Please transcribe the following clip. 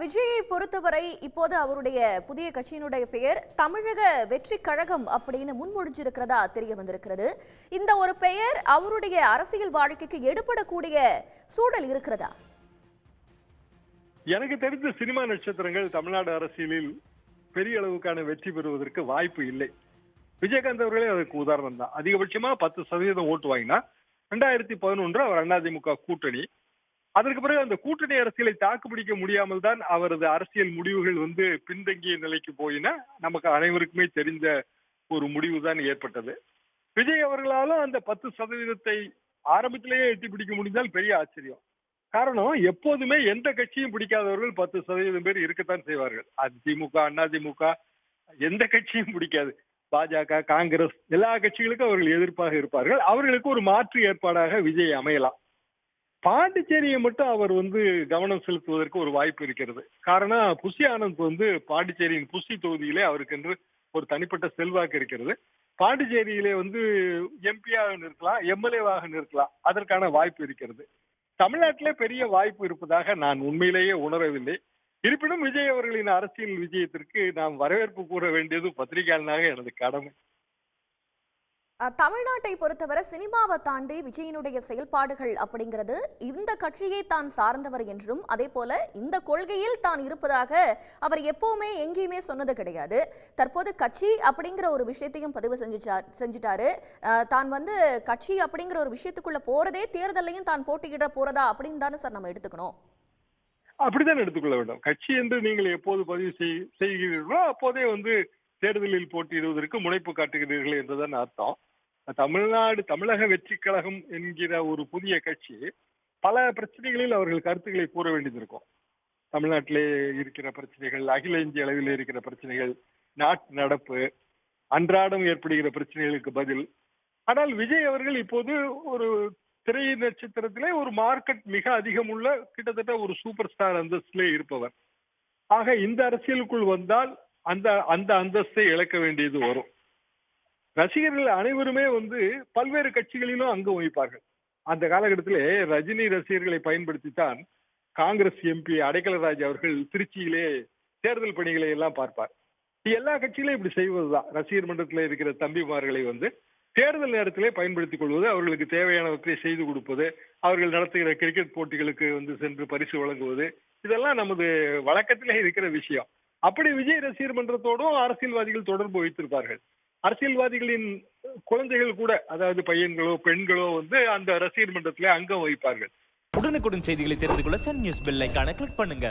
விஜயை பொறுத்தவரை இப்போது அவருடைய புதிய கட்சியினுடைய பெயர் தமிழக வெற்றி கழகம் அப்படின்னு முன்மொழிஞ்சிருக்கிறதா தெரிய வந்திருக்கிறது. இந்த ஒரு பெயர் அவருடைய அரசியல் வாழ்க்கைக்கு எடுபடக்கூடிய சூழல் இருக்கிறதா? எனக்கு தெரிந்த சினிமா நட்சத்திரங்கள் தமிழ்நாடு அரசியலில் பெரிய அளவுக்கான வெற்றி பெறுவதற்கு வாய்ப்பு இல்லை. விஜயகாந்த் அவர்களே அதுக்கு உதாரணம் தான் அதிகபட்சமா பத்து சதவீதம் ஓட்டு வாங்கினா ரெண்டாயிரத்தி பதினொன்று அவர் அதிமுக கூட்டணி அதற்கு பிறகு அந்த கூட்டணி அரசியலை தாக்குப்பிடிக்க முடியாமல் தான் அவரது அரசியல் முடிவுகள் வந்து பின்தங்கிய நிலைக்கு போயின. நமக்கு அனைவருக்குமே தெரிந்த ஒரு முடிவு தான் ஏற்பட்டது. விஜய் அவர்களாலும் அந்த பத்து சதவீதத்தை ஆரம்பத்திலேயே எட்டி பிடிக்க முடிந்தால் பெரிய ஆச்சரியம். காரணம் எப்போதுமே எந்த கட்சியும் பிடிக்காதவர்கள் பத்து சதவீதம் பேர் இருக்கத்தான் செய்வார்கள். அதிமுக திமுக அதிமுக எந்த கட்சியும் பிடிக்காது. பாஜக காங்கிரஸ் எல்லா கட்சிகளுக்கும் அவர்கள் எதிர்ப்பாக இருப்பார்கள். அவர்களுக்கு ஒரு மாற்று ஏற்பாடாக விஜய் அமையலாம். பாண்டிச்சேரியை மட்டும் அவர் வந்து கவனம் செலுத்துவதற்கு ஒரு வாய்ப்பு இருக்கிறது. காரணம் புஷி ஆனந்த் வந்து பாண்டிச்சேரியின் புஷி தொகுதியிலே அவருக்கு என்று ஒரு தனிப்பட்ட செல்வாக்கு இருக்கிறது. பாண்டிச்சேரியிலே வந்து எம்பியாக நிற்கலாம் எம்எல்ஏவாக நிற்கலாம். அதற்கான வாய்ப்பு இருக்கிறது. தமிழ்நாட்டிலே பெரிய வாய்ப்பு இருப்பதாக நான் உண்மையிலேயே உணரவில்லை. இருப்பினும் விஜய் அவர்களின் அரசியல் விஜயத்திற்கு நாம் வரவேற்பு கூற வேண்டியது பத்திரிகையாளனாக எனது கடமை. தமிழ்நாட்டை பொறுத்தவரை சினிமாவை தாண்டி விஜயனுடைய செயல்பாடுகள் அப்படிங்கிறது இந்த கட்சியை தான் சார்ந்தவர் என்றும் அதே போல இந்த கொள்கையில் தான் இருப்பதாக அவர் எப்பவுமே எங்கேயுமே சொன்னது கிடையாது. தற்போது கட்சி அப்படிங்கிற ஒரு விஷயத்தையும் பதிவு செஞ்சுச்சா செஞ்சுட்டாரு. தான் வந்து கட்சி அப்படிங்கிற ஒரு விஷயத்துக்குள்ள போறதே தேர்தலையும் தான் போட்டியிட போறதா அப்படின்னு தானே சார் நம்ம எடுத்துக்கணும்? அப்படித்தான் எடுத்துக்கொள்ள வேண்டும். கட்சி என்று நீங்கள் எப்போது பதிவு செய்கிறீர்களோ அப்போதே வந்து தேர்தலில் போட்டியிடுவதற்கு முனைப்பு காட்டுகிறீர்கள் என்றுதான் அர்த்தம். தமிழ்நாடு தமிழக வெற்றி கழகம் என்கிற ஒரு புதிய கட்சி பல பிரச்சனைகளில் அவர்கள் கருத்துக்களை கூற வேண்டியது இருக்கும். தமிழ்நாட்டிலே இருக்கிற பிரச்சனைகள் அகில இந்திய அளவில் இருக்கிற பிரச்சனைகள் நாட்டு நடப்பு அன்றாடம் ஏற்படுகிற பிரச்சனைகளுக்கு பதில். ஆனால் விஜய் அவர்கள் இப்போது ஒரு திரை நட்சத்திரத்திலே ஒரு மார்க்கெட் மிக அதிகம் உள்ள கிட்டத்தட்ட ஒரு சூப்பர் ஸ்டார் அந்தஸ்திலே இருப்பவர். ஆக இந்த அரசியலுக்குள் வந்தால் அந்த அந்த அந்தஸ்தை இழக்க வேண்டியது வரும். ரசிகர்கள் அனைவருமே வந்து பல்வேறு கட்சிகளிலும் அங்கம் வகிப்பார்கள். அந்த காலகட்டத்திலே ரஜினி ரசிகர்களை பயன்படுத்தித்தான் காங்கிரஸ் எம்பி அடைக்கலராஜ் அவர்கள் திருச்சியிலே தேர்தல் பணிகளை எல்லாம் பார்ப்பார். எல்லா கட்சிகளையும் இப்படி செய்வதுதான். ரசிகர் மன்றத்தில் இருக்கிற தம்பிமார்களை வந்து தேர்தல் நேரத்திலே பயன்படுத்திக் கொள்வது அவர்களுக்கு தேவையானவற்றை செய்து கொடுப்பது அவர்கள் நடத்துகிற கிரிக்கெட் போட்டிகளுக்கு வந்து சென்று பரிசு வழங்குவது இதெல்லாம் நமது வழக்கத்திலே இருக்கிற விஷயம். அப்படி விஜய் ரசிகர் மன்றத்தோடும் அரசியல்வாதிகள் தொடர்பு வைத்திருப்பார்கள். அரசியல்வாதிகளின் குழந்தைகள் கூட அதாவது பையன்களோ பெண்களோ வந்து அந்த ரசிகர் மன்றத்திலே அங்கம் வகிப்பார்கள். உடனுக்குடன் செய்திகளை தெரிந்து கொள்ள சன் நியூஸ் பெல் ஐக்கான கிளிக் பண்ணுங்க.